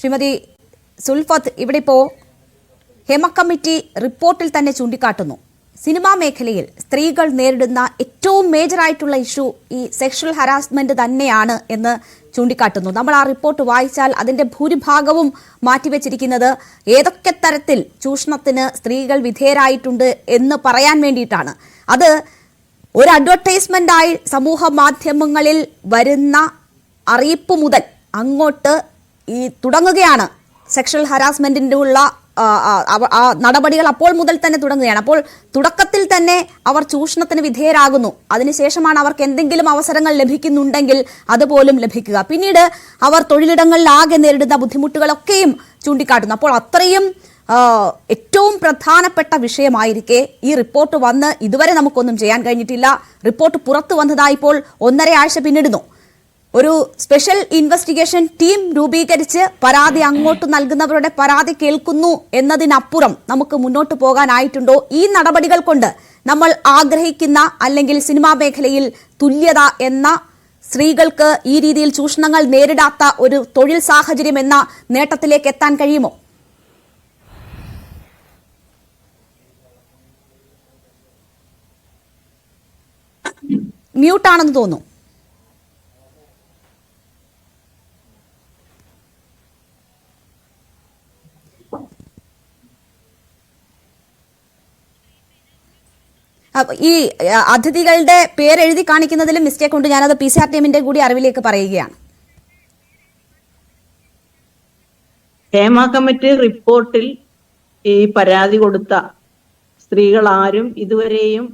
ശ്രീമതി സുൽഫത്ത് ഇവിടെ ഇപ്പോൾ ഹേമ കമ്മിറ്റി റിപ്പോർട്ടിൽ തന്നെ ചൂണ്ടിക്കാട്ടുന്നു. സിനിമാ മേഖലയിൽ സ്ത്രീകൾ നേരിടുന്ന ഏറ്റവും മേജറായിട്ടുള്ള ഇഷ്യൂ ഈ സെക്ഷൽ ഹരാസ്മെന്റ് തന്നെയാണ് എന്ന് ചൂണ്ടിക്കാട്ടുന്നു. നമ്മൾ ആ റിപ്പോർട്ട് വായിച്ചാൽ അതിന്റെ ഭൂരിഭാഗവും മാറ്റിവെച്ചിരിക്കുന്നത് ഏതൊക്കെ തരത്തിൽ ചൂഷണത്തിന് സ്ത്രീകൾ വിധേയരായിട്ടുണ്ട് എന്ന് പറയാൻ വേണ്ടിയിട്ടാണ്. അത് ഒരു അഡ്വർടൈസ്മെന്റായി സമൂഹ മാധ്യമങ്ങളിൽ വരുന്ന അറിയിപ്പ് മുതൽ അങ്ങോട്ട് ഈ തുടങ്ങുകയാണ്. സെക്ഷൽ ഹരാസ്മെന്റിന്റെ ഉള്ള നടപടികൾ അപ്പോൾ മുതൽ തന്നെ തുടങ്ങുകയാണ്. അപ്പോൾ തുടക്കത്തിൽ തന്നെ അവർ ചൂഷണത്തിന് വിധേയരാകുന്നു. അതിനുശേഷമാണ് അവർക്ക് എന്തെങ്കിലും അവസരങ്ങൾ ലഭിക്കുന്നുണ്ടെങ്കിൽ അതുപോലും ലഭിക്കുക. പിന്നീട് അവർ തൊഴിലിടങ്ങളിലാകെ നേരിടുന്ന ബുദ്ധിമുട്ടുകളൊക്കെയും ചൂണ്ടിക്കാട്ടുന്നു. അപ്പോൾ അത്രയും ഏറ്റവും പ്രധാനപ്പെട്ട വിഷയമായിരിക്കെ ഈ റിപ്പോർട്ട് വന്ന് ഇതുവരെ നമുക്കൊന്നും ചെയ്യാൻ കഴിഞ്ഞിട്ടില്ല. റിപ്പോർട്ട് പുറത്തു വന്നതായിപ്പോൾ ഒന്നര ആഴ്ച പിന്നിടുന്നു. ഒരു സ്പെഷ്യൽ ഇൻവെസ്റ്റിഗേഷൻ ടീം രൂപീകരിച്ച് പരാതി അങ്ങോട്ട് നൽകുന്നവരുടെ പരാതി കേൾക്കുന്നു എന്നതിനപ്പുറം നമുക്ക് മുന്നോട്ട് പോകാനായിട്ടുണ്ടോ? ഈ നടപടികൾ കൊണ്ട് നമ്മൾ ആഗ്രഹിക്കുന്ന അല്ലെങ്കിൽ സിനിമാ മേഖലയിൽ തുല്യത എന്ന സ്ത്രീകൾക്ക് ഈ രീതിയിൽ ചൂഷണങ്ങൾ നേരിടാത്ത ഒരു തൊഴിൽ സാഹചര്യം എന്ന നേട്ടത്തിലേക്ക് എത്താൻ കഴിയുമോ? മ്യൂട്ടാണെന്ന് തോന്നുന്നു. ഈ അതിഥികളുടെ പേരെഴുതി കാണിക്കുന്നതിലും മിസ്റ്റേക്ക് ഉണ്ട്. ഞാനത് പി സി ആർ ടീമിന്റെ കൂടി അറിവിലേക്ക് പറയുകയാണ്. ഹേമ കമ്മിറ്റി റിപ്പോർട്ടിൽ ഈ പരാതി കൊടുത്ത സ്ത്രീകൾ ആരും ഇതുവരെയും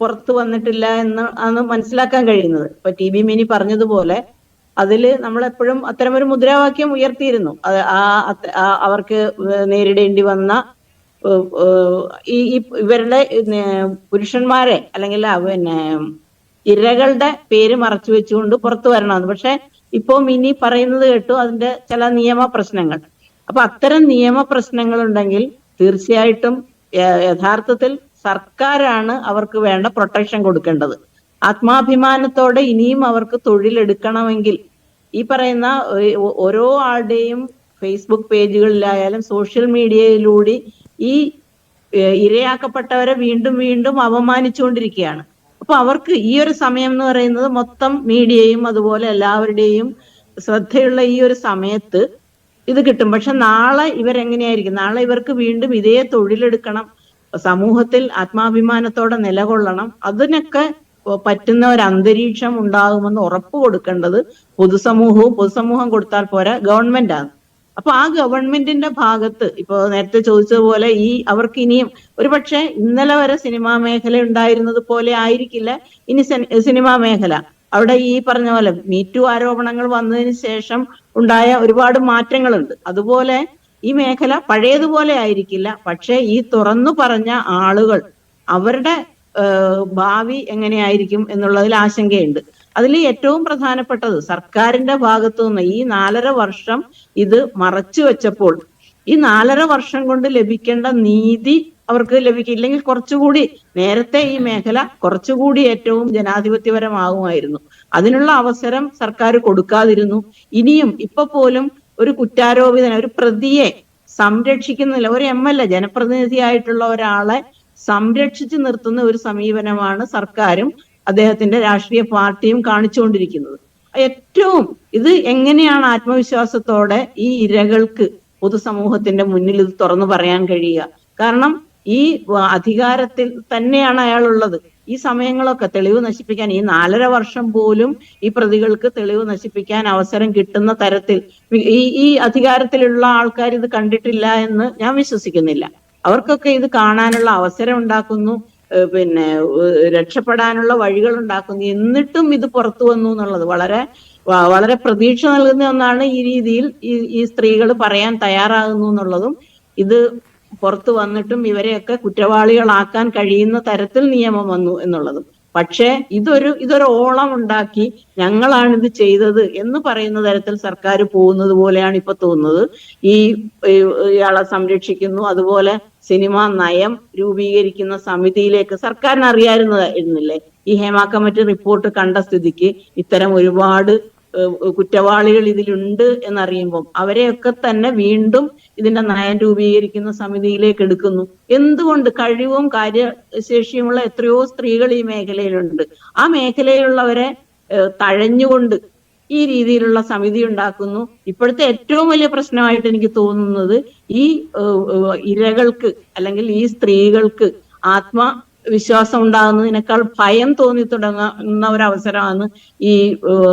പുറത്തു വന്നിട്ടില്ല എന്ന് ആണ് മനസ്സിലാക്കാൻ കഴിയുന്നത്. ഇപ്പൊ ടി ബി മിനി പറഞ്ഞതുപോലെ അതിൽ നമ്മൾ എപ്പോഴും അത്തരമൊരു മുദ്രാവാക്യം ഉയർത്തിയിരുന്നു. ആ അവർക്ക് നേരിടേണ്ടി വന്ന ഈ ഇവരുടെ പുരുഷന്മാരെ അല്ലെങ്കിൽ പിന്നെ ഇരകളുടെ പേര് മറച്ചു വെച്ചുകൊണ്ട് പുറത്തു വരണമെന്ന്. പക്ഷെ ഇപ്പോ മിനി പറയുന്നത് കേട്ടു അതിന്റെ ചില നിയമ പ്രശ്നങ്ങൾ. അപ്പൊ അത്തരം നിയമ പ്രശ്നങ്ങൾ ഉണ്ടെങ്കിൽ തീർച്ചയായിട്ടും യഥാർത്ഥത്തിൽ സർക്കാരാണ് അവർക്ക് വേണ്ട പ്രൊട്ടക്ഷൻ കൊടുക്കേണ്ടത്. ആത്മാഭിമാനത്തോടെ ഇനിയും അവർക്ക് തൊഴിലെടുക്കണമെങ്കിൽ ഈ പറയുന്ന ഓരോ ആളുടെയും ഫേസ്ബുക്ക് പേജുകളിലായാലും സോഷ്യൽ മീഡിയയിലൂടെ ഈ ഇരയാക്കപ്പെട്ടവരെ വീണ്ടും വീണ്ടും അപമാനിച്ചുകൊണ്ടിരിക്കുകയാണ്. അപ്പൊ അവർക്ക് ഈ ഒരു സമയം എന്ന് പറയുന്നത് മൊത്തം മീഡിയയും അതുപോലെ എല്ലാവരുടെയും ശ്രദ്ധയുള്ള ഈ ഒരു സമയത്ത് ഇത് കിട്ടും. പക്ഷെ നാളെ ഇവരെങ്ങനെയായിരിക്കും? നാളെ ഇവർക്ക് വീണ്ടും ഇതേ തൊഴിലെടുക്കണം. സമൂഹത്തിൽ ആത്മാഭിമാനത്തോടെ നിലകൊള്ളണം. അതിനൊക്കെ പറ്റുന്ന ഒരു അന്തരീക്ഷം ഉണ്ടാകുമെന്ന് ഉറപ്പ് കൊടുക്കേണ്ടത് പൊതുസമൂഹവും പൊതുസമൂഹം കൊടുത്താൽ പോരാ ഗവൺമെന്റ് ആണ് അപ്പൊ ആ ഗവൺമെന്റിന്റെ ഭാഗത്ത് ഇപ്പോ നേരത്തെ ചോദിച്ചതുപോലെ ഈ അവർക്ക് ഇനിയും ഒരുപക്ഷെ ഇന്നലെ വരെ സിനിമാ മേഖല ഉണ്ടായിരുന്നത് പോലെ ആയിരിക്കില്ല ഇനി സിനി- സിനിമാ മേഖല. അവിടെ ഈ പറഞ്ഞ പോലെ മീറ്റു ആരോപണങ്ങൾ വന്നതിന് ശേഷം ഉണ്ടായ ഒരുപാട് മാറ്റങ്ങളുണ്ട്. അതുപോലെ ഈ മേഖല പഴയതുപോലെ ആയിരിക്കില്ല. പക്ഷേ ഈ തുറന്നു പറഞ്ഞ ആളുകൾ അവരുടെ ഭാവി എങ്ങനെയായിരിക്കും എന്നുള്ളതിൽ ആശങ്കയുണ്ട്. അതിൽ ഏറ്റവും പ്രധാനപ്പെട്ടത് സർക്കാരിന്റെ ഭാഗത്തു നിന്ന് ഈ നാലര വർഷം ഇത് മറച്ചു വെച്ചപ്പോൾ ഈ നാലര വർഷം കൊണ്ട് ലഭിക്കേണ്ട നീതി അവർക്ക് ലഭിക്കില്ലെങ്കിൽ കുറച്ചുകൂടി നേരത്തെ ഈ മേഖല കുറച്ചുകൂടി ഏറ്റവും ജനാധിപത്യപരമാകുമായിരുന്നു. അതിനുള്ള അവസരം സർക്കാർ കൊടുക്കാതിരുന്നു. ഇനിയും ഇപ്പൊ പോലും ഒരു കുറ്റാരോപിതനെ ഒരു പ്രതിയെ സംരക്ഷിക്കുന്നില്ല ഒരു എം എൽ എ ജനപ്രതിനിധിയായിട്ടുള്ള ഒരാളെ സംരക്ഷിച്ചു നിർത്തുന്ന ഒരു സമീപനമാണ് സർക്കാരും അദ്ദേഹത്തിന്റെ രാഷ്ട്രീയ പാർട്ടിയും കാണിച്ചുകൊണ്ടിരിക്കുന്നത്. ഏറ്റവും ഇത് എങ്ങനെയാണ് ആത്മവിശ്വാസത്തോടെ ഈ ഇരകൾക്ക് പൊതുസമൂഹത്തിന്റെ മുന്നിൽ ഇത് തുറന്നു പറയാൻ കഴിയുക? കാരണം ഈ അധികാരത്തിൽ തന്നെയാണ് അയാളുള്ളത്. ഈ സമയങ്ങളൊക്കെ തെളിവ് നശിപ്പിക്കാൻ ഈ നാലര വർഷം പോലും ഈ പ്രതികൾക്ക് തെളിവ് നശിപ്പിക്കാൻ അവസരം കിട്ടുന്ന തരത്തിൽ ഈ ഈ അധികാരത്തിലുള്ള ആൾക്കാർ ഇത് കണ്ടിട്ടില്ല എന്ന് ഞാൻ വിശ്വസിക്കുന്നില്ല. അവർക്കൊക്കെ ഇത് കാണാനുള്ള അവസരം ഉണ്ടാക്കുന്നു. പിന്നെ രക്ഷപ്പെടാനുള്ള വഴികൾ ഉണ്ടാക്കുന്നു എന്നിട്ടും ഇത് പുറത്തു വന്നു എന്നുള്ളത് വളരെ വളരെ പ്രതീക്ഷ നൽകുന്ന ഒന്നാണ് ഈ രീതിയിൽ ഈ സ്ത്രീകൾ പറയാൻ തയ്യാറാകുന്നു എന്നുള്ളതും ഇത് പുറത്തു വന്നിട്ടും ഇവരെയൊക്കെ കുറ്റവാളികളാക്കാൻ കഴിയുന്ന തരത്തിൽ നിയമം വന്നു എന്നുള്ളതും. പക്ഷേ ഇതൊരു ഇതൊരു ഓളം ഉണ്ടാക്കി ഞങ്ങളാണ് ഇത് ചെയ്തത് എന്ന് പറയുന്ന തരത്തിൽ സർക്കാർ പോകുന്നത് പോലെയാണ് ഇപ്പൊ തോന്നുന്നത്. ഈ ഇയാളെ സംരക്ഷിക്കുന്നു. അതുപോലെ സിനിമ നയം രൂപീകരിക്കുന്ന സമിതിയിലേക്ക് സർക്കാരിന് അറിയാമായിരുന്നില്ലേ ഈ ഹേമ കമ്മിറ്റി റിപ്പോർട്ട് കണ്ട സ്ഥിതിക്ക് ഇത്തരം ഒരുപാട് കുറ്റവാളികൾ ഇതിലുണ്ട് എന്നറിയുമ്പം അവരെയൊക്കെ തന്നെ വീണ്ടും ഇതിന്റെ നയം രൂപീകരിക്കുന്ന സമിതിയിലേക്ക് എടുക്കുന്നു. എന്തുകൊണ്ട് കഴിവും കാര്യശേഷിയുമുള്ള എത്രയോ സ്ത്രീകൾ ഈ മേഖലയിലുണ്ട്. ആ മേഖലയിലുള്ളവരെ തഴഞ്ഞുകൊണ്ട് ഈ രീതിയിലുള്ള സമിതി ഉണ്ടാക്കുന്നു. ഇപ്പോഴത്തെ ഏറ്റവും വലിയ പ്രശ്നമായിട്ട് എനിക്ക് തോന്നുന്നത് ഈ ഇരകൾക്ക് അല്ലെങ്കിൽ ഈ സ്ത്രീകൾക്ക് ആത്മവിശ്വാസം ഉണ്ടാകുന്നതിനേക്കാൾ ഭയം തോന്നി തുടങ്ങുന്ന ഒരു അവസരമാണ് ഈ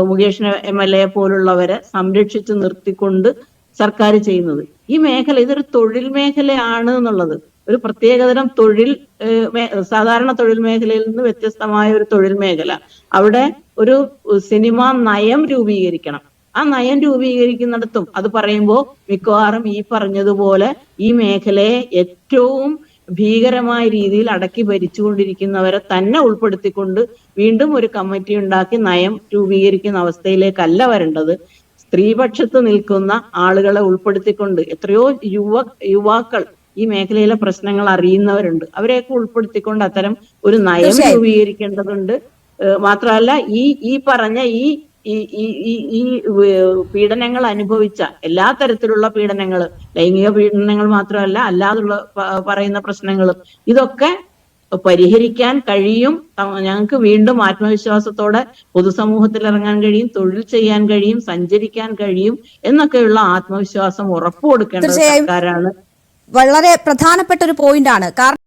മുകേഷ് എം എൽ എ പോലുള്ളവരെ സംരക്ഷിച്ചു നിർത്തിക്കൊണ്ട് സർക്കാർ ചെയ്യുന്നത്. ഈ മേഖല ഇതൊരു തൊഴിൽ മേഖലയാണ് എന്നുള്ളത്. ഒരു പ്രത്യേകതരം തൊഴിൽ സാധാരണ തൊഴിൽ മേഖലയിൽ നിന്ന് വ്യത്യസ്തമായ ഒരു തൊഴിൽ മേഖല. അവിടെ ഒരു സിനിമ നയം രൂപീകരിക്കണം. ആ നയം രൂപീകരിക്കുന്നിടത്തും അത് പറയുമ്പോൾ മിക്കവാറും ഈ പറഞ്ഞതുപോലെ ഈ മേഖലയെ ഏറ്റവും ഭീകരമായ രീതിയിൽ അടക്കി ഭരിച്ചുകൊണ്ടിരിക്കുന്നവരെ തന്നെ ഉൾപ്പെടുത്തിക്കൊണ്ട് വീണ്ടും ഒരു കമ്മിറ്റി ഉണ്ടാക്കി നയം രൂപീകരിക്കുന്ന അവസ്ഥയിലേക്കല്ല വരേണ്ടത്. സ്ത്രീപക്ഷത്ത് നിൽക്കുന്ന ആളുകളെ ഉൾപ്പെടുത്തിക്കൊണ്ട് എത്രയോ യുവ യുവാക്കൾ ഈ മേഖലയിലെ പ്രശ്നങ്ങൾ അറിയുന്നവരുണ്ട്. അവരെയൊക്കെ ഉൾപ്പെടുത്തിക്കൊണ്ട് അത്തരം ഒരു നയം. രൂപീകരിക്കേണ്ടതുണ്ട്. മാത്രമല്ല ഈ ഈ പറഞ്ഞ ഈ ഈ ഈ ഈ പീഡനങ്ങൾ അനുഭവിച്ച എല്ലാ തരത്തിലുള്ള പീഡനങ്ങൾ ലൈംഗിക പീഡനങ്ങൾ മാത്രമല്ല അല്ലാതുള്ള പറയുന്ന പ്രശ്നങ്ങളും ഇതൊക്കെ പരിഹരിക്കാൻ കഴിയും. ഞങ്ങൾക്ക് വീണ്ടും ആത്മവിശ്വാസത്തോടെ പൊതുസമൂഹത്തിൽ ഇറങ്ങാൻ കഴിയും തൊഴിൽ ചെയ്യാൻ കഴിയും സഞ്ചരിക്കാൻ കഴിയും എന്നൊക്കെയുള്ള ആത്മവിശ്വാസം ഉറപ്പു കൊടുക്കേണ്ട സർക്കാരാണ്. വളരെ പ്രധാനപ്പെട്ട ഒരു പോയിന്റാണ്. കാരണം